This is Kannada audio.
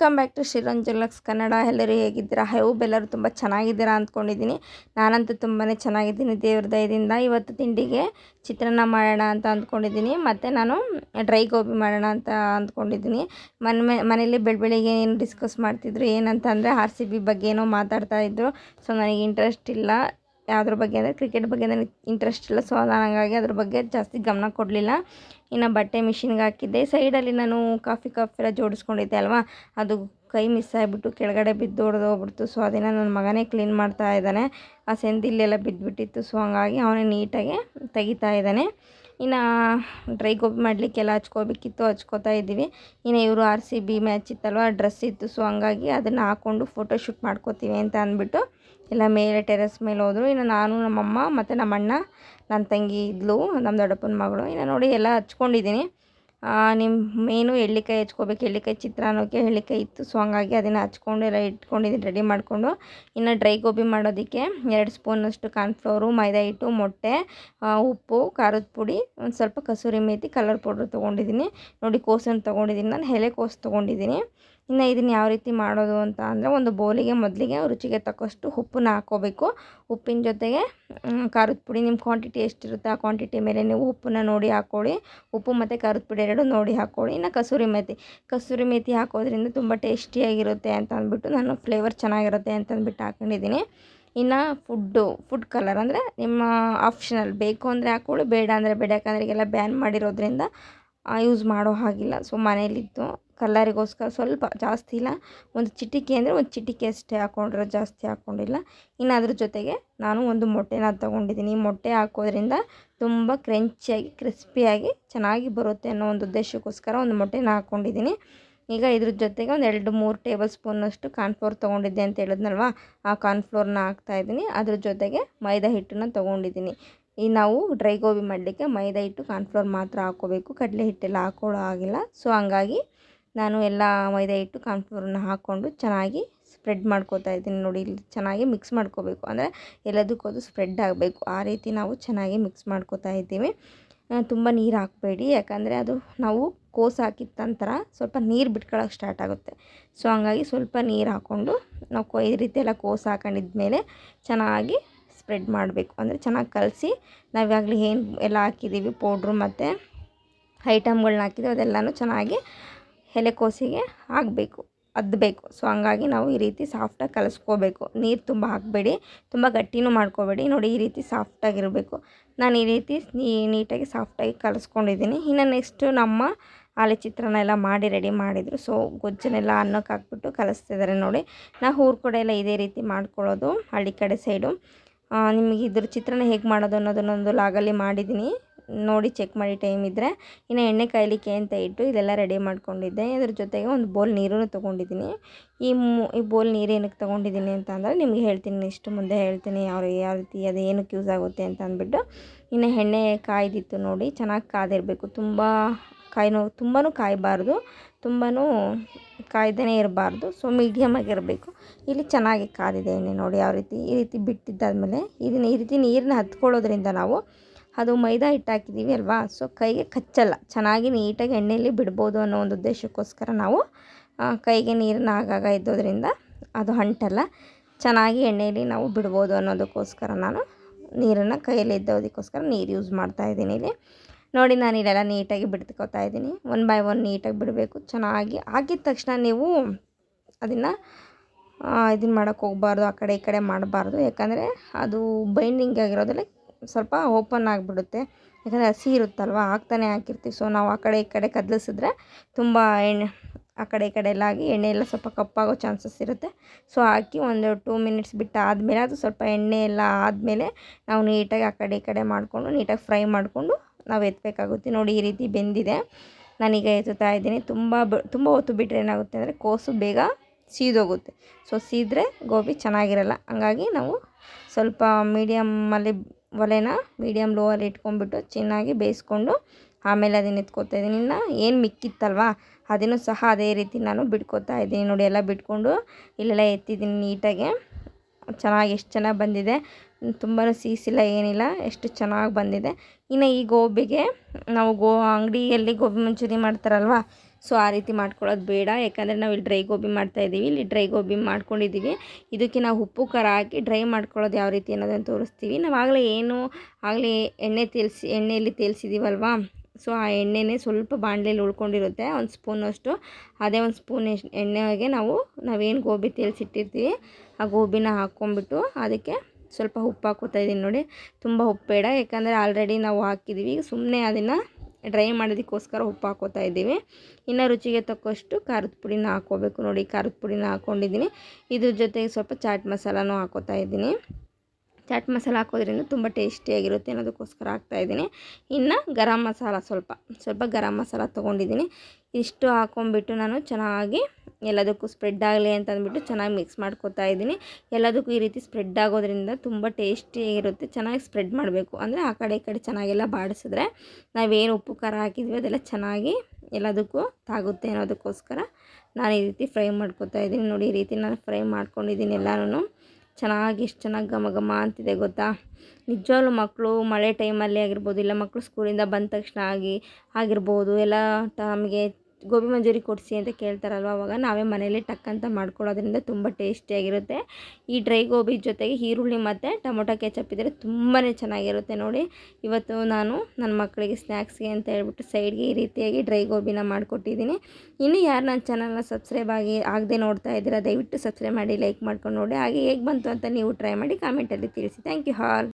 ವೆಲ್ಕಮ್ ಬ್ಯಾಕ್ ಟು ಶಿರಂಜಲಕ್ಸ್ ಕನ್ನಡ ಎಲ್ಲರೂ ಹೇಗಿದ್ದೀರಾ? ಹೋಪ್ ಎಲ್ಲರೂ ತುಂಬ ಚೆನ್ನಾಗಿದ್ದೀರಾ ಅಂದ್ಕೊಂಡಿದ್ದೀನಿ. ನಾನಂತೂ ತುಂಬಾ ಚೆನ್ನಾಗಿದ್ದೀನಿ. ದೇವ್ರ ದಯದಿಂದ ಇವತ್ತು ತಿಂಡಿಗೆ ಚಿತ್ರಾನ್ನ ಮಾಡೋಣ ಅಂತ ಅಂದ್ಕೊಂಡಿದ್ದೀನಿ. ಮತ್ತು ನಾನು ಡ್ರೈ ಗೋಬಿ ಮಾಡೋಣ ಅಂತ ಅಂದ್ಕೊಂಡಿದ್ದೀನಿ. ಮನೆ ಮನೇಲಿ ಬೆಳ ಬೆಳಿಗ್ಗೆ ಏನು ಡಿಸ್ಕಸ್ ಮಾಡ್ತಿದ್ರು ಏನಂತಂದರೆ ಆರ್ ಸಿ ಬಿ ಬಗ್ಗೆ ಏನೋ ಮಾತಾಡ್ತಾಯಿದ್ರು ಸೊ ನನಗೆ ಇಂಟ್ರೆಸ್ಟ್ ಇಲ್ಲ. ಯಾವುದ್ರ ಬಗ್ಗೆ ಅಂದರೆ ಕ್ರಿಕೆಟ್ ಬಗ್ಗೆ ನನಗೆ ಇಂಟ್ರೆಸ್ಟ್ ಇಲ್ಲ. ಸೊ ಹಂಗಾಗಿ ಅದ್ರ ಬಗ್ಗೆ ಜಾಸ್ತಿ ಗಮನ ಕೊಡಲಿಲ್ಲ. ಇನ್ನು ಬಟ್ಟೆ ಮಿಷಿನ್ಗೆ ಹಾಕಿದ್ದೆ. ಸೈಡಲ್ಲಿ ನಾನು ಕಾಫಿ ಕಾಫಿ ಎಲ್ಲ ಜೋಡಿಸ್ಕೊಂಡಿದ್ದೆ ಅಲ್ವಾ? ಅದು ಕೈ ಮಿಸ್ ಆಗಿಬಿಟ್ಟು ಕೆಳಗಡೆ ಬಿದ್ದು ಹೊಡೆದೋಗ್ಬಿಡ್ತು ಸೊ ಅದನ್ನು ನನ್ನ ಮಗನೇ ಕ್ಲೀನ್ ಮಾಡ್ತಾ ಇದ್ದಾನೆ. ಆ ಸೆಂದಿಲ್ಲೆಲ್ಲ ಬಿದ್ದುಬಿಟ್ಟಿತ್ತು ಸೊ ಹಂಗಾಗಿ ಅವನೇ ನೀಟಾಗಿ ತೆಗಿತಾ ಇದ್ದಾನೆ. ಇನ್ನು ಡ್ರೈ ಗೋಬಿ ಮಾಡಲಿಕ್ಕೆಲ್ಲ ಹಚ್ಕೋಬೇಕಿತ್ತು, ಹಚ್ಕೋತಾ ಇದ್ದೀವಿ. ಇನ್ನು ಇವರು ಆರ್ ಸಿ ಬಿ ಮ್ಯಾಚ್ ಇತ್ತಲ್ವ ಡ್ರೆಸ್ ಇತ್ತು ಸೊ ಹಂಗಾಗಿ ಅದನ್ನು ಹಾಕ್ಕೊಂಡು ಫೋಟೋ ಶೂಟ್ ಮಾಡ್ಕೋತೀವಿ ಅಂತ ಅಂದ್ಬಿಟ್ಟು ಎಲ್ಲ ಮೇಲೆ ಟೆರೆಸ್ ಮೇಲೆ ಹೋದರು. ಇನ್ನು ನಾನು, ನಮ್ಮಮ್ಮ ಮತ್ತು ನಮ್ಮಣ್ಣ ನನ್ನ ತಂಗಿ ಇದ್ಲು ನಮ್ಮ ದೊಡ್ಡಪ್ಪನ ಮಗಳು. ಇನ್ನು ನೋಡಿ ಎಲ್ಲ ಹಚ್ಕೊಂಡಿದ್ದೀನಿ. ನಿಮ್ಮ ಮೇನು ಎಳ್ಳಿಕಾಯಿ ಹಚ್ಕೋಬೇಕು. ಎಳ್ಳಿಕಾಯಿ ಚಿತ್ರಾನ್ನಕ್ಕೆ ಎಳ್ಳಿಕಾಯಿ ಇತ್ತು. ಸೊ ಹಂಗಾಗಿ ಅದನ್ನು ಹಚ್ಕೊಂಡು ಎಲ್ಲ ಇಟ್ಕೊಂಡಿದ್ದೀನಿ. ರೆಡಿ ಮಾಡಿಕೊಂಡು ಇನ್ನು ಡ್ರೈ ಗೋಬಿ ಮಾಡೋದಕ್ಕೆ ಎರಡು ಸ್ಪೂನಷ್ಟು ಕಾರ್ನ್ಫ್ಲವರು ಮೈದಾ ಹಿಟ್ಟು, ಮೊಟ್ಟೆ ಉಪ್ಪು, ಖಾರದ ಪುಡಿ, ಒಂದು ಸ್ವಲ್ಪ ಕಸೂರಿ ಮೇಥಿ ಕಲರ್ ಪೌಡ್ರ್ ತೊಗೊಂಡಿದ್ದೀನಿ. ನೋಡಿ, ಕೋಸನ್ನು ತೊಗೊಂಡಿದ್ದೀನಿ ನಾನು. ಎಲೆಕೋಸು ತೊಗೊಂಡಿದ್ದೀನಿ. ಇನ್ನು ಇದನ್ನು ಯಾವ ರೀತಿ ಮಾಡೋದು ಅಂತ ಅಂದರೆ ಒಂದು ಬೌಲಿಗೆ ಮೊದಲಿಗೆ ರುಚಿಗೆ ತಕ್ಕಷ್ಟು ಉಪ್ಪನ್ನ ಹಾಕ್ಕೋಬೇಕು ಉಪ್ಪಿನ ಜೊತೆಗೆ ಖಾರದ ಪುಡಿ. ನಿಮ್ಮ ಕ್ವಾಂಟಿಟಿ ಎಷ್ಟಿರುತ್ತೆ ಆ ಕ್ವಾಂಟಿಟಿ ಮೇಲೆ ನೀವು ಉಪ್ಪನ್ನ ನೋಡಿ ಹಾಕ್ಕೊಳ್ಳಿ ಉಪ್ಪು ಮತ್ತು ಖಾರದ ಪುಡಿ ಎರಡು ನೋಡಿ ಹಾಕ್ಕೊಳ್ಳಿ ಇನ್ನು ಕಸೂರಿ ಮೇಥಿ ಕಸೂರಿ ಮೇಥಿ ಹಾಕೋದ್ರಿಂದ ತುಂಬ ಟೇಸ್ಟಿಯಾಗಿರುತ್ತೆ ಅಂತ ಅಂದ್ಬಿಟ್ಟು ನಾನು ಫ್ಲೇವರ್ ಚೆನ್ನಾಗಿರುತ್ತೆ ಅಂತ ಅಂದ್ಬಿಟ್ಟು ಹಾಕ್ಕೊಂಡಿದ್ದೀನಿ ಇನ್ನು ಫುಡ್ಡು ಫುಡ್ ಕಲರ್ ಅಂದರೆ ನಿಮ್ಮ ಆಪ್ಷನಲ್ ಬೇಕು ಅಂದರೆ ಹಾಕ್ಕೊಳ್ಳಿ ಬೇಡ ಅಂದರೆ ಬೇಡ ಯಾಕಂದರೆ ಈಗೆಲ್ಲ ಬ್ಯಾನ್ ಮಾಡಿರೋದ್ರಿಂದ ಯೂಸ್ ಮಾಡೋ ಹಾಗಿಲ್ಲ. ಸೊ ಮನೇಲಿತ್ತು ಕಲ್ಲರಿಗೋಸ್ಕರ ಸ್ವಲ್ಪ ಜಾಸ್ತಿ ಇಲ್ಲ. ಒಂದು ಚಿಟಿಕೆ ಅಂದರೆ ಒಂದು ಚಿಟಿಕೆ ಅಷ್ಟೇ ಹಾಕ್ಕೊಂಡಿರೋ ಜಾಸ್ತಿ ಹಾಕ್ಕೊಂಡಿಲ್ಲ ಇನ್ನು ಅದ್ರ ಜೊತೆಗೆ ನಾನು ಒಂದು ಮೊಟ್ಟೆನ ತೊಗೊಂಡಿದ್ದೀನಿ. ಈ ಮೊಟ್ಟೆ ಹಾಕೋದ್ರಿಂದ ತುಂಬ ಕ್ರಂಚಿಯಾಗಿ, ಕ್ರಿಸ್ಪಿಯಾಗಿ ಚೆನ್ನಾಗಿ ಬರುತ್ತೆ ಅನ್ನೋ ಒಂದು ಉದ್ದೇಶಕ್ಕೋಸ್ಕರ ಒಂದು ಮೊಟ್ಟೆನ ಹಾಕ್ಕೊಂಡಿದ್ದೀನಿ ಈಗ ಇದ್ರ ಜೊತೆಗೆ ಒಂದು ಎರಡು ಮೂರು ಟೇಬಲ್ ಸ್ಪೂನಷ್ಟು ಕಾರ್ನ್ಫ್ಲೋರ್ ತೊಗೊಂಡಿದ್ದೆ ಅಂತ ಹೇಳಿದ್ನಲ್ವ? ಆ ಕಾರ್ನ್ಫ್ಲೋರ್ನ ಹಾಕ್ತಾಯಿದ್ದೀನಿ ಅದ್ರ ಜೊತೆಗೆ ಮೈದಾ ಹಿಟ್ಟನ್ನು ತೊಗೊಂಡಿದ್ದೀನಿ. ಈ ನಾವು ಡ್ರೈ ಗೋಬಿ ಮಾಡಲಿಕ್ಕೆ ಮೈದಾ ಹಿಟ್ಟು, ಕಾರ್ನ್ಫ್ಲೋರ್ ಮಾತ್ರ ಹಾಕ್ಕೋಬೇಕು. ಕಡಲೆ ಹಿಟ್ಟೆಲ್ಲ ಹಾಕ್ಕೊಳ್ಳೋ ಆಗಿಲ್ಲ ಸೊ ಹಂಗಾಗಿ ನಾನು ಎಲ್ಲ ಮೈದಾ ಹಿಟ್ಟು ಕಾರ್ನ್ಫ್ಲೋರನ್ನ ಹಾಕ್ಕೊಂಡು ಚೆನ್ನಾಗಿ ಸ್ಪ್ರೆಡ್ ಮಾಡ್ಕೋತಾ ಇದ್ದೀನಿ ನೋಡಿ. ಇಲ್ಲಿ ಚೆನ್ನಾಗಿ ಮಿಕ್ಸ್ ಮಾಡ್ಕೋಬೇಕು. ಅಂದರೆ ಎಲ್ಲದಕ್ಕೂ ಅದು ಸ್ಪ್ರೆಡ್ ಆಗಬೇಕು. ಆ ರೀತಿ ನಾವು ಚೆನ್ನಾಗಿ ಮಿಕ್ಸ್ ಮಾಡ್ಕೋತಾ ಇದ್ದೀವಿ. ತುಂಬ ನೀರು ಹಾಕಬೇಡಿ. ಯಾಕಂದರೆ ಅದು ನಾವು ಕೋಸು ಹಾಕಿದ ನಂತರ ಸ್ವಲ್ಪ ನೀರು ಬಿಟ್ಕೊಳ್ಳೋಕೆ ಸ್ಟಾರ್ಟ್ ಆಗುತ್ತೆ. ಸೊ ಹಂಗಾಗಿ ಸ್ವಲ್ಪ ನೀರು ಹಾಕ್ಕೊಂಡು ನಾವು ಈ ರೀತಿ ಎಲ್ಲ ಕೋಸು ಹಾಕೊಂಡಿದ್ಮೇಲೆ ಚೆನ್ನಾಗಿ ಸ್ಪ್ರೆಡ್ ಮಾಡಬೇಕು. ಅಂದರೆ ಚೆನ್ನಾಗಿ ಕಲಸಿ ನಾವಾಗಲೇ ಏನು ಎಲ್ಲ ಹಾಕಿದ್ದೀವಿ ಪೌಡ್ರು ಮತ್ತು ಐಟಮ್ಗಳನ್ನ ಹಾಕಿದ್ದೀವಿ, ಅದೆಲ್ಲನೂ ಚೆನ್ನಾಗಿ ಎಲೆಕೋಸಿಗೆ ಹಾಕಬೇಕು ಅದ್ದಬೇಕು ಸೊ ಹಂಗಾಗಿ ನಾವು ಈ ರೀತಿ ಸಾಫ್ಟಾಗಿ ಕಲಸ್ಕೋಬೇಕು. ನೀರು ತುಂಬ ಹಾಕಬೇಡಿ, ತುಂಬ ಗಟ್ಟಿನೂ ಮಾಡ್ಕೋಬೇಡಿ. ನೋಡಿ, ಈ ರೀತಿ ಸಾಫ್ಟಾಗಿರಬೇಕು ನಾನು ಈ ರೀತಿ ನೀಟಾಗಿ ಸಾಫ್ಟಾಗಿ ಕಲಿಸ್ಕೊಂಡಿದ್ದೀನಿ. ಇನ್ನು ನೆಕ್ಸ್ಟು ನಮ್ಮ ಆಲೆ ಚಿತ್ರಾನ್ನ ಎಲ್ಲ ಮಾಡಿ ರೆಡಿ ಮಾಡಿದರು. ಸೊ ಗೊಜ್ಜನ್ನೆಲ್ಲ ಅನ್ನಕ್ಕೆ ಹಾಕ್ಬಿಟ್ಟು ಕಲಿಸ್ತಿದ್ದಾರೆ ನೋಡಿ. ನಾ ಊರ ಕಡೆ ಎಲ್ಲ ಇದೇ ರೀತಿ ಮಾಡ್ಕೊಳ್ಳೋದು ಹಳ್ಳಿ ಕಡೆ ಸೈಡು ನಿಮಗೆ ಇದ್ರ ಚಿತ್ರಾನ್ನ ಹೇಗೆ ಮಾಡೋದು ಅನ್ನೋದನ್ನೊಂದು ಲಾಗಲ್ಲಿ ಮಾಡಿದ್ದೀನಿ ನೋಡಿ ಚೆಕ್ ಮಾಡಿ ಟೈಮ್ ಇದ್ದರೆ ಇನ್ನು ಎಣ್ಣೆ ಕಾಯಲಿಕ್ಕೆ ಅಂತ ಇಟ್ಟು ಇದೆಲ್ಲ ರೆಡಿ ಮಾಡ್ಕೊಂಡಿದ್ದೆ. ಇದ್ರ ಜೊತೆಗೆ ಒಂದು ಬೋಲ್ ನೀರನ್ನು ತೊಗೊಂಡಿದ್ದೀನಿ. ಈ ಮು, ಈ ಬೋಲ್ ನೀರು ಏನಕ್ಕೆ ತೊಗೊಂಡಿದ್ದೀನಿ ಅಂತ ಅಂದರೆ ನಿಮಗೆ ಹೇಳ್ತೀನಿ ನೆಕ್ಸ್ಟ್ ಮುಂದೆ ಹೇಳ್ತೀನಿ ಯಾವ ಯಾವ ರೀತಿ ಅದು ಏನಕ್ಕೆ ಯೂಸ್ ಆಗುತ್ತೆ ಅಂತ ಅಂದ್ಬಿಟ್ಟು. ಇನ್ನು ಎಣ್ಣೆ ಕಾಯ್ದಿತ್ತು ನೋಡಿ, ಚೆನ್ನಾಗಿ ಕಾದಿರಬೇಕು. ತುಂಬ ಕಾಯಿನೋ ತುಂಬಾ ಕಾಯಬಾರ್ದು. ತುಂಬಾ ಕಾಯ್ದೇ ಇರಬಾರ್ದು. ಸೊ ಮೀಡಿಯಮ್ ಆಗಿರಬೇಕು. ಇಲ್ಲಿ ಚೆನ್ನಾಗಿ ಕಾದಿದೆ ಎಣ್ಣೆ ನೋಡಿ, ಯಾವ ರೀತಿ, ಈ ರೀತಿ ಬಿಟ್ಟಿದ್ದಾದಮೇಲೆ. ಇದನ್ನು, ಈ ರೀತಿ ನೀರನ್ನ ಹತ್ಕೊಳ್ಳೋದ್ರಿಂದ ನಾವು ಅದು ಮೈದಾ ಹಿಟ್ಟು ಹಾಕಿದ್ದೀವಿ ಅಲ್ವಾ? ಸೊ ಕೈಗೆ ಕಚ್ಚಲ್ಲ. ಚೆನ್ನಾಗಿ ನೀಟಾಗಿ ಎಣ್ಣೆಯಲ್ಲಿ ಬಿಡ್ಬೋದು ಅನ್ನೋ ಒಂದು ಉದ್ದೇಶಕ್ಕೋಸ್ಕರ ನಾವು ಕೈಗೆ ನೀರನ್ನ ಆಗಾಗ ಇದ್ದೋದ್ರಿಂದ ಅದು ಅಂಟಲ್ಲ ಚೆನ್ನಾಗಿ ಎಣ್ಣೆಯಲ್ಲಿ ನಾವು ಬಿಡ್ಬೋದು ಅನ್ನೋದಕ್ಕೋಸ್ಕರ ನಾನು ನೀರನ್ನು ಕೈಯಲ್ಲಿ ಇದ್ದೋದಕ್ಕೋಸ್ಕರ ನೀರು ಯೂಸ್ ಮಾಡ್ತಾ ಇದ್ದೀನಿ ಇಲ್ಲಿ. ನೋಡಿ, ನಾನು ಇಲ್ಲೆಲ್ಲ ನೀಟಾಗಿ ಬಿಡ್ಕೋತಾ ಇದ್ದೀನಿ. ಒನ್ ಬೈ ಒನ್ ನೀಟಾಗಿ ಬಿಡಬೇಕು. ಚೆನ್ನಾಗಿ ಹಾಕಿದ ತಕ್ಷಣ ನೀವು ಅದನ್ನು ಇದನ್ನು ಮಾಡೋಕ್ಕೆ ಹೋಗ್ಬಾರ್ದು, ಆ ಕಡೆ ಈ ಕಡೆ ಮಾಡಬಾರ್ದು. ಯಾಕಂದರೆ ಅದು ಬೈಂಡಿಂಗ್ ಆಗಿರೋದ್ರಲ್ಲಿ ಸ್ವಲ್ಪ ಓಪನ್ ಆಗಿಬಿಡುತ್ತೆ. ಯಾಕಂದರೆ ಹಸಿ ಇರುತ್ತಲ್ವ? ಹಾಕ್ತಾನೆ ಹಾಕಿರ್ತೀವಿ. ಸೊ ನಾವು ಆ ಕಡೆ ಈ ಕಡೆ ಕದಲಿಸಿದ್ರೆ ತುಂಬ ಎಣ್ಣೆ, ಆ ಕಡೆ ಈ ಕಡೆ ಎಲ್ಲ ಆಗಿ ಎಣ್ಣೆ ಎಲ್ಲ ಸ್ವಲ್ಪ ಕಪ್ಪಾಗೋ ಚಾನ್ಸಸ್ ಇರುತ್ತೆ. ಸೊ ಹಾಕಿ ಒಂದು ಟೂ ಮಿನಿಟ್ಸ್ ಬಿಟ್ಟು ಆದಮೇಲೆ ಅದು ಸ್ವಲ್ಪ ಎಣ್ಣೆ ಎಲ್ಲ ಆದಮೇಲೆ ನಾವು ನೀಟಾಗಿ ಆ ಕಡೆ ಈ ಕಡೆ ಮಾಡಿಕೊಂಡು, ನೀಟಾಗಿ ಫ್ರೈ ಮಾಡಿಕೊಂಡು ನಾವು ಎತ್ತಬೇಕಾಗುತ್ತೆ ನೋಡಿ, ಈ ರೀತಿ ಬೆಂದಿದೆ. ನಾನೀಗ ಎತ್ತುತ್ತಾ ಇದ್ದೀನಿ. ತುಂಬ ಬ, ತುಂಬ ಹೊತ್ತು ಬಿಟ್ಟರೆ ಏನಾಗುತ್ತೆ ಅಂದರೆ ಕೋಸು ಬೇಗ ಸೀದೋಗುತ್ತೆ. ಸೊ ಸೀದ್ರೆ ಗೋಬಿ ಚೆನ್ನಾಗಿರಲ್ಲ. ಹಂಗಾಗಿ ನಾವು ಸ್ವಲ್ಪ ಮೀಡಿಯಮ್ಮಲ್ಲಿ ಒಲೆನ ಮೀಡಿಯಮ್ ಲೋವಲ್ಲಿ ಇಟ್ಕೊಂಡ್ಬಿಟ್ಟು ಚೆನ್ನಾಗಿ ಬೇಯಿಸ್ಕೊಂಡು ಆಮೇಲೆ ಅದನ್ನ ಎತ್ಕೋತಾ ಇದ್ದೀನಿ. ಇನ್ನು ಏನು ಮಿಕ್ಕಿತ್ತಲ್ವ, ಅದನ್ನು ಸಹ ಅದೇ ರೀತಿ ನಾನು ಬಿಟ್ಕೋತಾ ಇದ್ದೀನಿ. ನೋಡಿ ಎಲ್ಲ ಬಿಟ್ಕೊಂಡು ಇಲ್ಲೆಲ್ಲ ಎತ್ತಿದ್ದೀನಿ ನೀಟಾಗಿ. ಚೆನ್ನಾಗಿ ಎಷ್ಟು ಚೆನ್ನಾಗಿ ಬಂದಿದೆ. ತುಂಬಾ ಸೀಸಿಲ್ಲ, ಏನಿಲ್ಲ, ಎಷ್ಟು ಚೆನ್ನಾಗಿ ಬಂದಿದೆ. ಇನ್ನು ಈ ಗೋಬಿಗೆ ನಾವು ಗೋ, ಅಂಗಡಿಯಲ್ಲಿ ಗೋಬಿ ಮಂಚೂರಿ ಮಾಡ್ತಾರಲ್ವ, ಸೊ ಆ ರೀತಿ ಮಾಡ್ಕೊಳ್ಳೋದು ಬೇಡ. ಯಾಕಂದರೆ ನಾವು ಇಲ್ಲಿ ಡ್ರೈ ಗೋಬಿ ಮಾಡ್ತಾಯಿದ್ದೀವಿ ಇಲ್ಲಿ ಡ್ರೈ ಗೋಬಿ ಮಾಡ್ಕೊಂಡಿದ್ದೀವಿ. ಇದಕ್ಕೆ ನಾವು ಉಪ್ಪು, ಖಾರ ಹಾಕಿ ಡ್ರೈ ಮಾಡ್ಕೊಳ್ಳೋದು ಯಾವ ರೀತಿ ಅನ್ನೋದನ್ನು ತೋರಿಸ್ತೀವಿ. ನಾವು ಆಗಲೇ ಏನು, ಆಗಲೇ ಎಣ್ಣೆ ತೇಲ್ಸಿ, ಎಣ್ಣೆಯಲ್ಲಿ ತೇಲ್ಸಿದ್ದೀವಲ್ವಾ ಸೊ ಆ ಎಣ್ಣೆನೇ ಸ್ವಲ್ಪ ಬಾಣಲೆಯಲ್ಲಿ ಉಳ್ಕೊಂಡಿರುತ್ತೆ. ಒಂದು ಸ್ಪೂನಷ್ಟು ಅದೇ ಒಂದು ಸ್ಪೂನ್ ಎಣ್ಣೆಗೆ ನಾವು ನಾವೇನು ಗೋಬಿ ತೇಲ್ಸಿಟ್ಟಿರ್ತೀವಿ, ಆ ಗೋಬಿನ ಹಾಕ್ಕೊಂಬಿಟ್ಟು ಅದಕ್ಕೆ ಸ್ವಲ್ಪ ಉಪ್ಪು ಹಾಕೋತಾ ಇದ್ದೀನಿ ನೋಡಿ. ತುಂಬ ಉಪ್ಪು ಬೇಡ, ಯಾಕಂದರೆ ಆಲ್ರೆಡಿ ನಾವು ಹಾಕಿದ್ದೀವಿ ಸುಮ್ಮನೆ ಅದನ್ನು ಡ್ರೈ ಮಾಡೋದಕ್ಕೋಸ್ಕರ ಉಪ್ಪು ಹಾಕೋತಾ ಇದ್ದೀವಿ. ಇನ್ನು ರುಚಿಗೆ ತಕ್ಕಷ್ಟು ಖಾರದ ಪುಡಿನ ಹಾಕೋಬೇಕು ನೋಡಿ. ಖಾರದ ಪುಡಿನ ಹಾಕ್ಕೊಂಡಿದ್ದೀನಿ ಇದ್ರ ಜೊತೆಗೆ ಸ್ವಲ್ಪ ಚಾಟ್ ಮಸಾಲನೂ ಹಾಕೋತಾ ಇದ್ದೀನಿ. ಚಾಟ್ ಮಸಾಲ ಹಾಕೋದ್ರಿಂದ ತುಂಬ ಟೇಸ್ಟಿಯಾಗಿರುತ್ತೆ ಅನ್ನೋದಕ್ಕೋಸ್ಕರ ಹಾಕ್ತಾಯಿದ್ದೀನಿ ಇನ್ನು ಗರಂ ಮಸಾಲ ಸ್ವಲ್ಪ ಸ್ವಲ್ಪ ಗರಂ ಮಸಾಲ ತೊಗೊಂಡಿದ್ದೀನಿ. ಇಷ್ಟು ಹಾಕ್ಕೊಂಬಿಟ್ಟು ನಾನು ಚೆನ್ನಾಗಿ ಎಲ್ಲದಕ್ಕೂ ಸ್ಪ್ರೆಡ್ ಆಗಲಿ ಅಂತ ಅಂದ್ಬಿಟ್ಟು ಚೆನ್ನಾಗಿ ಮಿಕ್ಸ್ ಮಾಡ್ಕೊತಾ ಇದ್ದೀನಿ. ಎಲ್ಲದಕ್ಕೂ ಈ ರೀತಿ ಸ್ಪ್ರೆಡ್ ಆಗೋದ್ರಿಂದ ತುಂಬ ಟೇಸ್ಟಿಯಾಗಿರುತ್ತೆ ಚೆನ್ನಾಗಿ ಸ್ಪ್ರೆಡ್ ಮಾಡಬೇಕು. ಅಂದರೆ ಆ ಕಡೆ ಈ ಕಡೆ ಚೆನ್ನಾಗೆಲ್ಲ ಬಾಡಿಸಿದ್ರೆ ನಾವೇನು ಉಪ್ಪು, ಖಾರ ಹಾಕಿದ್ವಿ, ಅದೆಲ್ಲ ಚೆನ್ನಾಗಿ ಎಲ್ಲದಕ್ಕೂ ತಾಗುತ್ತೆ ಅನ್ನೋದಕ್ಕೋಸ್ಕರ ನಾನು ಈ ರೀತಿ ಫ್ರೈ ಮಾಡ್ಕೊತಾ ಇದ್ದೀನಿ. ನೋಡಿ, ಈ ರೀತಿ ನಾನು ಫ್ರೈ ಮಾಡ್ಕೊಂಡಿದ್ದೀನಿ ಎಲ್ಲನೂ ಚೆನ್ನಾಗಿ ಎಷ್ಟು ಚೆನ್ನಾಗಿ ಘಮ ಘಮ ಅಂತಿದೆ ಗೊತ್ತಾ? ನಿಜವಾಗ್ಲೂ ಮಕ್ಕಳು ಮಳೆ ಟೈಮಲ್ಲಿ ಆಗಿರ್ಬೋದು, ಇಲ್ಲ ಮಕ್ಕಳು ಸ್ಕೂಲಿಂದ ಬಂದ ತಕ್ಷಣ ಆಗಿ ಆಗಿರ್ಬೋದು, ಎಲ್ಲ ನಮಗೆ ಗೋಬಿ ಮಂಚೂರಿ ಕೊಡಿಸಿ ಅಂತ ಕೇಳ್ತಾರಲ್ವ, ಅವಾಗ ನಾವೇ ಮನೇಲಿ ಟಕ್ ಅಂತ ಮಾಡ್ಕೊಳ್ಳೋದ್ರಿಂದ ತುಂಬ ಟೇಸ್ಟಿಯಾಗಿರುತ್ತೆ ಈ ಡ್ರೈ ಗೋಬಿ ಜೊತೆಗೆ ಈರುಳ್ಳಿ ಮತ್ತು ಟೊಮೊಟೊ ಕೆಚಪ್ ಇದ್ದರೆ ತುಂಬಾ ಚೆನ್ನಾಗಿರುತ್ತೆ ನೋಡಿ. ಇವತ್ತು ನಾನು ನನ್ನ ಮಕ್ಕಳಿಗೆ ಸ್ನ್ಯಾಕ್ಸ್ಗೆ ಅಂತ ಹೇಳ್ಬಿಟ್ಟು ಸೈಡ್ಗೆ ಈ ರೀತಿಯಾಗಿ ಡ್ರೈ ಗೋಬಿನ ಮಾಡಿಕೊಟ್ಟಿದ್ದೀನಿ. ಇನ್ನು ಯಾರು ನನ್ನ ಚಾನಲ್ನ ಸಬ್ಸ್ಕ್ರೈಬ್ ಆಗಿ ಆಗದೆ ನೋಡ್ತಾ ಇದ್ದೀರಾ, ದಯವಿಟ್ಟು ಸಬ್ಸ್ಕ್ರೈಬ್ ಮಾಡಿ, ಲೈಕ್ ಮಾಡ್ಕೊಂಡು ನೋಡಿ. ಹಾಗೆ ಹೇಗೆ ಬಂತು ಅಂತ ನೀವು ಟ್ರೈ ಮಾಡಿ ಕಾಮೆಂಟಲ್ಲಿ ತಿಳಿಸಿ. Thank you all